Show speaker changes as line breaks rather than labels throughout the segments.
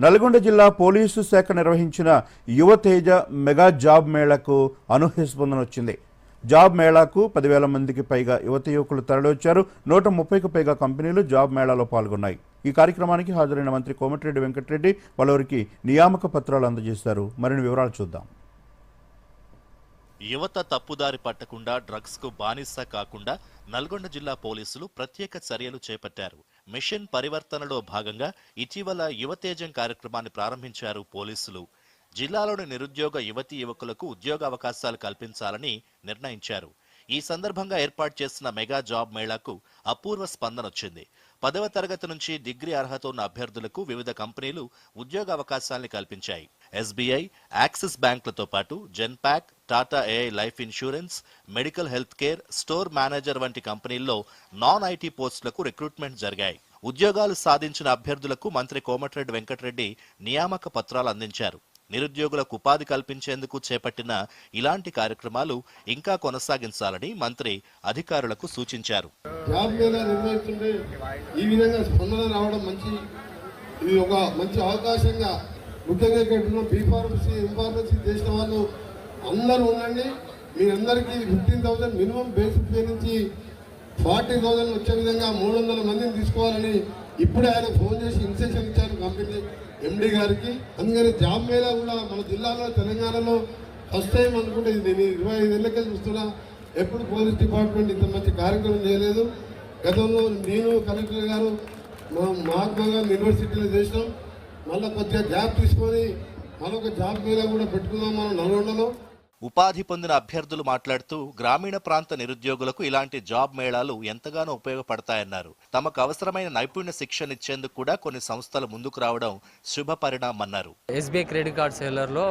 నల్గొండ జిల్లా పోలీసు శాఖ నిర్వహించిన యువతేజ మెగా జాబ్ మేళాకు అనూహ్య స్పందన వచ్చింది. జాబ్ మేళాకు పదివేల మందికి పైగా యువత యువకులు తరలివచ్చారు. నూట ముప్పైకి పైగా కంపెనీలు జాబ్ మేళాలో పాల్గొన్నాయి. ఈ కార్యక్రమానికి హాజరైన మంత్రి కోమటిరెడ్డి వెంకటరెడ్డి పలువురికి నియామక పత్రాలు అందజేశారు. మరిన్ని వివరాలు చూద్దాం.
యువత తప్పుదారి పట్టకుండా డ్రగ్స్కు బానిస కాకుండా నల్గొండ జిల్లా పోలీసులు ప్రత్యేక చర్యలు చేపట్టారు. మిషన్ పరివర్తనలో భాగంగా ఇటీవల యువతేజం కార్యక్రమాన్ని ప్రారంభించారు పోలీసులు. జిల్లాలోని నిరుద్యోగ యువతీ యువకులకు ఉద్యోగ అవకాశాలు కల్పించాలని నిర్ణయించారు. ఈ సందర్భంగా ఏర్పాటు చేసిన మెగా జాబ్ మేళాకు అపూర్వ స్పందన వచ్చింది. పదవ తరగతి నుంచి డిగ్రీ అర్హత ఉన్న అభ్యర్థులకు వివిధ కంపెనీలు ఉద్యోగ అవకాశాల్ని కల్పించాయి. ఎస్బీఐ యాక్సిస్ బ్యాంకులతో పాటు Genpact Tata AI life insurance medical health care store manager వంటి కంపెనీల్లో నాన్ ఐటీ పోస్టులకు రిక్రూట్మెంట్ జరిగాయి. ఉద్యోగాలు సాధించిన అభ్యర్థులకు మంత్రి కోమటిరెడ్డి వెంకటరెడ్డి నియామక పత్రాలు అందించారు. నిరుద్యోగులకు ఉపాధి కల్పించేందుకు చేపట్టిన ఇలాంటి కార్యక్రమాలు ఇంకా కొనసాగించాలని మంత్రి అధికారులకు సూచించారు.
ఈ విధంగా స్పందన రావడం మంచి ఇది ఒక మంచి అవకాశంగా ముఖ్యంగా ఇక్కడ ఉన్న చేసిన వాళ్ళు అందరూ ఉండండి. మీరందరికీ fifteen thousand minimum basic pay నుంచి ఫార్టీ థౌసండ్ వచ్చే విధంగా మూడు వందల మందిని తీసుకోవాలని ఇప్పుడే ఆయన ఫోన్ చేసి ఇన్సెషన్ ఇచ్చారు కంపెనీ ఎండి గారికి. అందుకని జాబ్ మీద కూడా మన జిల్లాలో తెలంగాణలో ఫస్ట్ టైం అనుకుంటే ఇది నేను ఇరవై ఐదు ఏళ్ళకే చూస్తున్నా. ఎప్పుడు పోలీస్ డిపార్ట్మెంట్ ఇంత మంచి కార్యక్రమం చేయలేదు. గతంలో నేను కలెక్టర్ గారు మా మహాత్మా గాంధీ యూనివర్సిటీలో చేసినాం. మళ్ళీ కొద్దిగా గ్యాప్ తీసుకొని మరొక జాబ్ మీద కూడా పెట్టుకుందాం మనం నల్గొండలో.
ఉపాధి పొందిన అభ్యర్థులు మాట్లాడుతూ గ్రామీణ ప్రాంత నిరుద్యోగులకు ఇలాంటి జాబ్ మేళాలు ఎంతగానో ఉపయోగపడతాయన్నారు. తమకు అవసరమైన నైపుణ్య శిక్షణ ఇచ్చేందుకు కూడా కొన్ని సంస్థలు ముందుకు రావడం శుభ పరిణామన్నారు.
ఎస్బీఐ క్రెడిట్ కార్డ్ సేలర్లో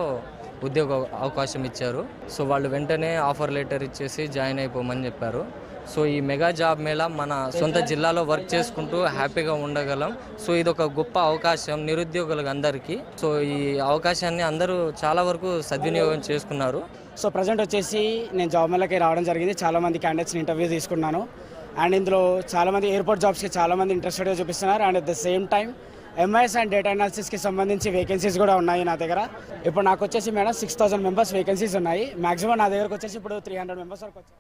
ఉద్యోగ అవకాశం ఇచ్చారు. సో వాళ్ళు వెంటనే ఆఫర్ లెటర్ ఇచ్చేసి జాయిన్ అయిపోమని చెప్పారు. సో ఈ మెగా జాబ్ మేళా మన సొంత జిల్లాలో వర్క్ చేసుకుంటూ హ్యాపీగా ఉండగలం. సో ఇది ఒక గొప్ప అవకాశం నిరుద్యోగులకు అందరికీ. సో ఈ అవకాశాన్ని అందరూ చాలా వరకు సద్వినియోగం చేసుకున్నారు.
సో ప్రజెంట్ వచ్చేసి నేను జాబ్ మేళకి రావడం జరిగింది. చాలా మంది క్యాండిడేట్స్ని ఇంటర్వ్యూ తీసుకున్నాను. అండ్ ఇందులో చాలా మంది ఎయిర్పోర్ట్ జాబ్స్కి చాలా మంది ఇంట్రెస్టెడ్గా చూపిస్తున్నారు. And at the same time MIS and data అనాలిసిస్కి సంబంధించి వేకెన్సీస్ కూడా ఉన్నాయి నా దగ్గర. ఇప్పుడు నాకు వచ్చేసి madam six thousand members vacancies ఉన్నాయి. మాక్సిమం నా దగ్గరకు వచ్చేసి ఇప్పుడు త్రీ హండ్రెడ్ మెంబర్స్ వరకు వచ్చాయి.